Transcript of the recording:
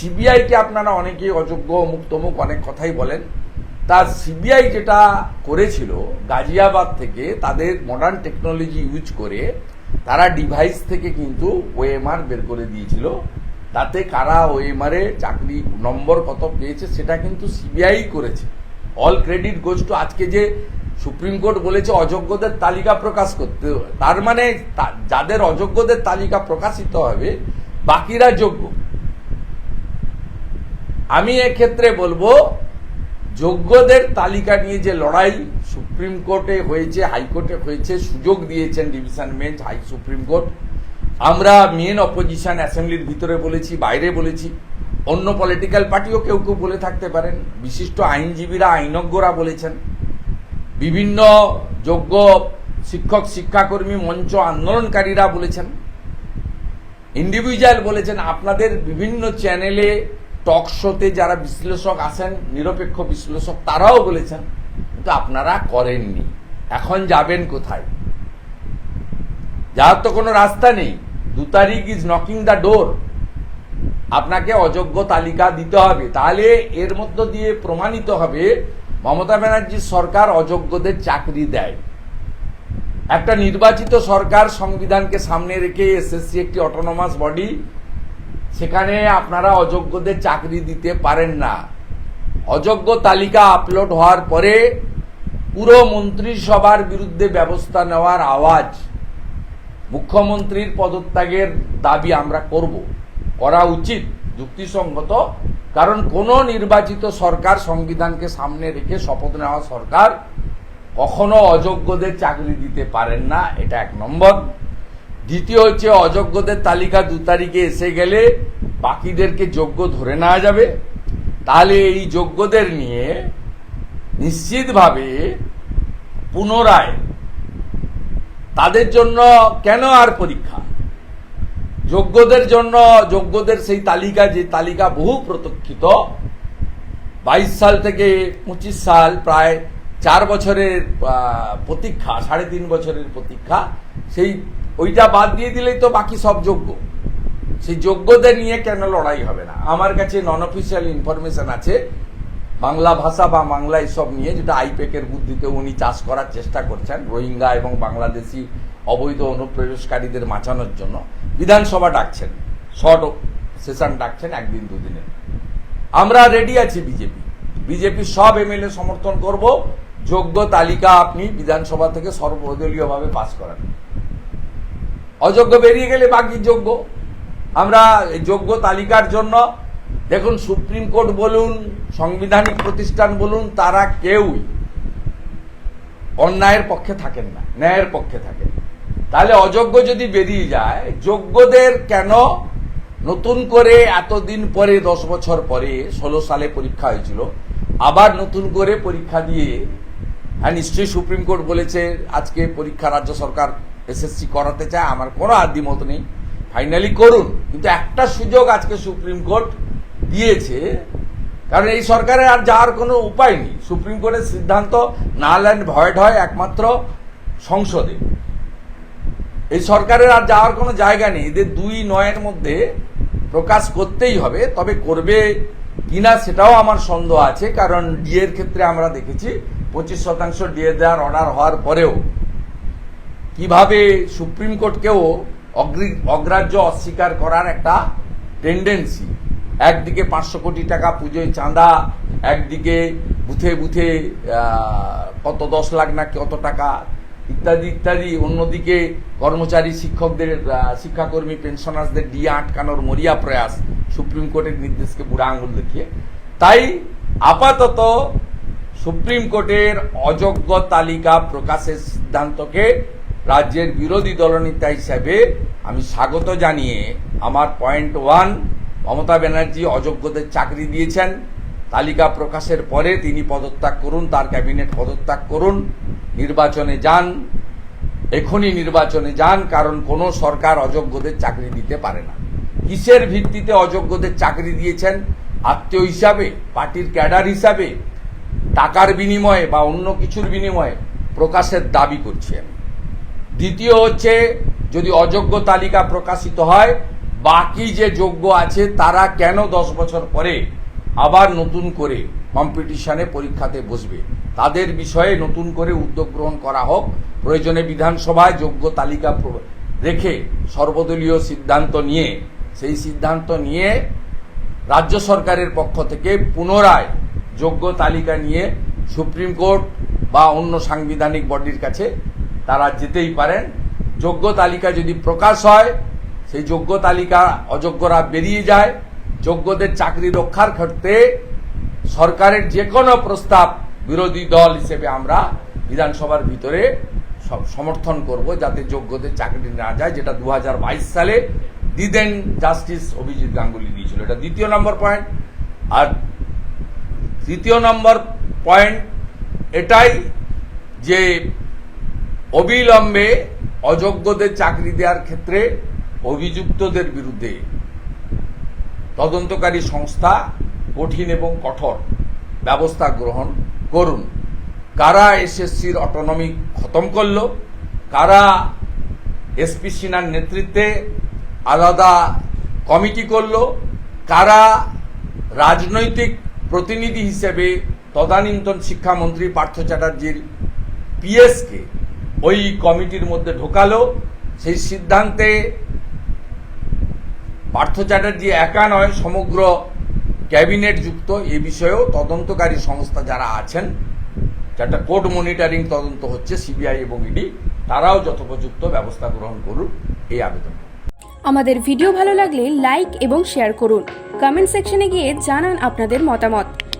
সিবিআইকে আপনারা অনেকেই অযোগ্য অমুক তমুক অনেক কথাই বলেন। তা সিবিআই যেটা করেছিল গাজিয়াবাদ থেকে, তাদের মডার্ন টেকনোলজি ইউজ করে তারা ডিভাইস থেকে কিন্তু ওএমআর বের করে দিয়েছিল। তাতে কারা ওএমআরে চাকরি নম্বর কত পেয়েছে সেটা কিন্তু সিবিআই করেছে। অল ক্রেডিট গোজ টু আজকে যে সুপ্রিম কোর্ট বলেছে অযোগ্যদের তালিকা প্রকাশ করতে তার মানে যাদের অযোগ্যদের তালিকা প্রকাশিত হবে, বাকিরা যোগ্য। আমি এক্ষেত্রে বলব, যোগ্যদের তালিকা নিয়ে যে লড়াই সুপ্রিম কোর্টে হয়েছে, হাইকোর্টে হয়েছে, সুযোগ দিয়েছেন division bench, high supreme court. আমরা মেন অপোজিশন অ্যাসেম্বলির ভিতরে বলেছি, বাইরে বলেছি। অন্য পলিটিক্যাল পার্টিও কেউ কেউ বলে থাকতে পারেন। বিশিষ্ট আইনজীবীরা, আইনজ্ঞরা বলেছেন। বিভিন্ন যোগ্য শিক্ষক, শিক্ষাকর্মী, মঞ্চ আন্দোলনকারীরা বলেছেন। ইন্ডিভিজুয়াল বলেছেন, আপনাদের বিভিন্ন চ্যানেলে টক শোতে যারা বিশ্লেষক আসেন নিরপেক্ষ বিশ্লেষক তারাও বলেছেন, কিন্তু আপনারা করেননি। এখন যাবেন কোথায়? যার তো কোনো রাস্তা নেই। দু তারিখ ইজ নকিং দ্য ডোর আপনাকে অযোগ্য তালিকা দিতে হবে। তাহলে এর মধ্য দিয়ে প্রমাণিত হবে, মমতা ব্যানার্জির সরকার অযোগ্যদের চাকরি দেয়। একটা নির্বাচিত সরকার সংবিধানকে সামনে রেখে এসএসসি একটি অটোনমাস বডি সেখানে আপনারা অযোগ্যদের চাকরি দিতে পারেন না। অযোগ্য তালিকা আপলোড হওয়ার পরে পুরো মন্ত্রিসভার বিরুদ্ধে ব্যবস্থা নেওয়ার আওয়াজ মুখ্যমন্ত্রীর পদত্যাগের দাবি আমরা করব। করা উচিত যুক্তিসঙ্গত, কারণ কোন নির্বাচিত সরকার সংবিধানকে সামনে রেখে শপথ নেওয়া সরকার কখনো অযোগ্যদের চাকরি দিতে পারেন না, এটা এক নম্বর। দ্বিতীয় হচ্ছে অযোগ্যদের তালিকা দু তারিখে এসে গেলে বাকিদেরকে যোগ্য ধরে নেওয়া যাবে। তাহলে এই যোগ্যদের নিয়ে নিশ্চিতভাবে পুনরায় তাদের জন্য কেন আর পরীক্ষা? যোগ্যদের জন্য, যোগ্যদের সেই তালিকা, যে তালিকা বহু প্রতীক্ষিত, বাইশ সাল থেকে পঁচিশ সাল প্রায় চার বছরের প্রতীক্ষা, সাড়ে তিন বছরের প্রতীক্ষা, সেই ওইটা বাদ দিয়ে দিলেই তো বাকি সব যোগ্য। সেই যোগ্যদের নিয়ে কেন লড়াই হবে না? আমার কাছে নন অফিসিয়াল ইনফরমেশন আছে। বাংলা ভাষা বা বাংলা এসব নিয়ে, যেটা আইপেকের বুদ্ধিতে উনি চাষ করার চেষ্টা করছেন, রোহিঙ্গা এবং বাংলাদেশি অবৈধ অনুপ্রবেশকারীদের বাঁচানোর জন্য। বিধানসভা ডাকছেন, শর্ট সেশন ডাকছেন একদিন দুদিনে। আমরা রেডি আছি বিজেপি। বিজেপি সব এমএলএ সমর্থন করব। যোগ্য তালিকা আপনি বিধানসভা থেকে সর্বদলীয়ভাবে পাস করান অযোগ্য বেরিয়ে গেলে বাকি যোগ্য। আমরা যোগ্য তালিকার জন্য দেখুন, সুপ্রিম কোর্ট বলুন, সাংবিধানিক প্রতিষ্ঠান বলুন, তারা কেউই অন্যায়ের পক্ষে থাকেন না, ন্যায়ের পক্ষে থাকেন। তাহলে অযোগ্য যদি বেরিয়ে যায়, যোগ্যদের কেন নতুন করে এতদিন পরে, দশ বছর পরে, ষোলো সালে পরীক্ষা হয়েছিল, আবার নতুন করে পরীক্ষা দিয়ে হ্যাঁ নিশ্চয়ই সুপ্রিম কোর্ট বলেছে, আজকে পরীক্ষা রাজ্য সরকার এসএসসি করাতে চায়, আমার কোনো আদিমত নেই। ফাইনালি করুন। কিন্তু একটা সুযোগ আজকে সুপ্রিম কোর্ট দিয়েছে, কারণ এই সরকারের আর যাওয়ার কোনো উপায় নেই। সুপ্রিম কোর্টের সিদ্ধান্ত নাল অ্যান্ড ভয়েড হয় একমাত্র সংসদে। এই সরকারের আর যাওয়ার কোনো জায়গা নেই। এদের দুই নয়ের মধ্যে প্রকাশ করতেই হবে, তবে করবে কিনা সেটাও আমার সন্দেহ আছে, কারণ ডিএর ক্ষেত্রে আমরা দেখেছি পঁচিশ শতাংশ ডিএ দেওয়ার অর্ডার হওয়ার পরেও কীভাবে সুপ্রিম কোর্টকেও অগ্রি- অগ্রাহ্য অস্বীকার করার একটা টেন্ডেন্সি একদিকে পাঁচশো কোটি টাকা পুজোয় চাঁদা, একদিকে বুথে বুথে কত দশ লাখ না কত টাকা, ইত্যাদি ইত্যাদি। অন্যদিকে কর্মচারী শিক্ষকদের শিক্ষাকর্মী পেনশনার্সদের ডিএ আটকানোর মরিয়া প্রয়াস সুপ্রিম কোর্টের নির্দেশকে বুড়া আঙুল দেখিয়ে। তাই আপাতত সুপ্রিম কোর্টের অযোগ্য তালিকা প্রকাশের সিদ্ধান্তকে রাজ্যের বিরোধী দলনেতা হিসাবে আমি স্বাগত জানিয়ে আমার পয়েন্ট ওয়ান মমতা ব্যানার্জি অযোগ্যদের চাকরি দিয়েছেন। তালিকা প্রকাশের পরে তিনি পদত্যাগ করুন, তার ক্যাবিনেট পদত্যাগ করুন। নির্বাচনে যান, এখনই নির্বাচনে যান, কারণ কোনো সরকার অযোগ্যদের চাকরি দিতে পারে না। কিসের ভিত্তিতে অযোগ্যদের চাকরি দিয়েছেন? আত্মীয় হিসাবে, পার্টির ক্যাডার হিসাবে, টাকার বিনিময়ে বা অন্য কিছুর বিনিময়ে প্রকাশের দাবি করছি আমি। দ্বিতীয় হচ্ছে, যদি অযোগ্য তালিকা প্রকাশিত হয়, বাকি যে যোগ্য আছে তারা কেন দশ বছর পরে আবার নতুন করে কম্পিটিশনে পরীক্ষাতে বসবে? তাদের বিষয়ে নতুন করে উদ্যোগ গ্রহণ করা হোক। প্রয়োজনে বিধানসভায় যোগ্য তালিকা রেখে সর্বদলীয় সিদ্ধান্ত নিয়ে, সেই সিদ্ধান্ত নিয়ে রাজ্য সরকারের পক্ষ থেকে পুনরায় যোগ্য তালিকা নিয়ে সুপ্রিম কোর্ট বা অন্য সাংবিধানিক বডির কাছে তারা যেতেই পারেন। যোগ্য তালিকা যদি প্রকাশ হয়, সেই যোগ্য তালিকা অযোগ্যরা বেরিয়ে যায়। যোগ্যদের চাকরি রক্ষার ক্ষেত্রে সরকারের যে কোনো প্রস্তাব বিরোধী দল হিসেবে আমরা বিধানসভার ভিতরে সমর্থন করব যাতে যোগ্যদের চাকরি না যায়, যেটা দু হাজার বাইশ সালে দিদেন জাস্টিস অভিজিৎ গাঙ্গুলি দিয়েছিল এটা দ্বিতীয় নম্বর পয়েন্ট। আর তৃতীয় নম্বর পয়েন্ট এটাই যে অবিলম্বে অযোগ্যদের চাকরি দেওয়ার ক্ষেত্রে অভিযুক্তদের বিরুদ্ধে তদন্তকারী সংস্থা কঠিন এবং কঠোর ব্যবস্থা গ্রহণ করুন। কারা এসএসসির অটোনমি খতম করল? কারা এসপি সিনার নেতৃত্বে আলাদা কমিটি করল? কারা রাজনৈতিক প্রতিনিধি হিসেবে তদানীন্তন শিক্ষামন্ত্রী পার্থ চ্যাটার্জির পিএসকে ওই কমিটির মধ্যে ঢোকালো। সেই সিদ্ধান্তে পার্থ চ্যাটার্জি একা নয়, সমগ্র ক্যাবিনেট যুক্ত। এ বিষয়েও তদন্তকারী সংস্থা যারা আছেন যেটা কোর্ট মনিটরিং তদন্ত হচ্ছে, সিবিআই এবং ইডি, তারাও যথোপযুক্ত ব্যবস্থা গ্রহণ করুন, এই আবেদন। আমাদের ভিডিও ভালো লাগলে লাইক এবং শেয়ার করুন। কমেন্ট সেকশনে গিয়ে জানান আপনাদের মতামত।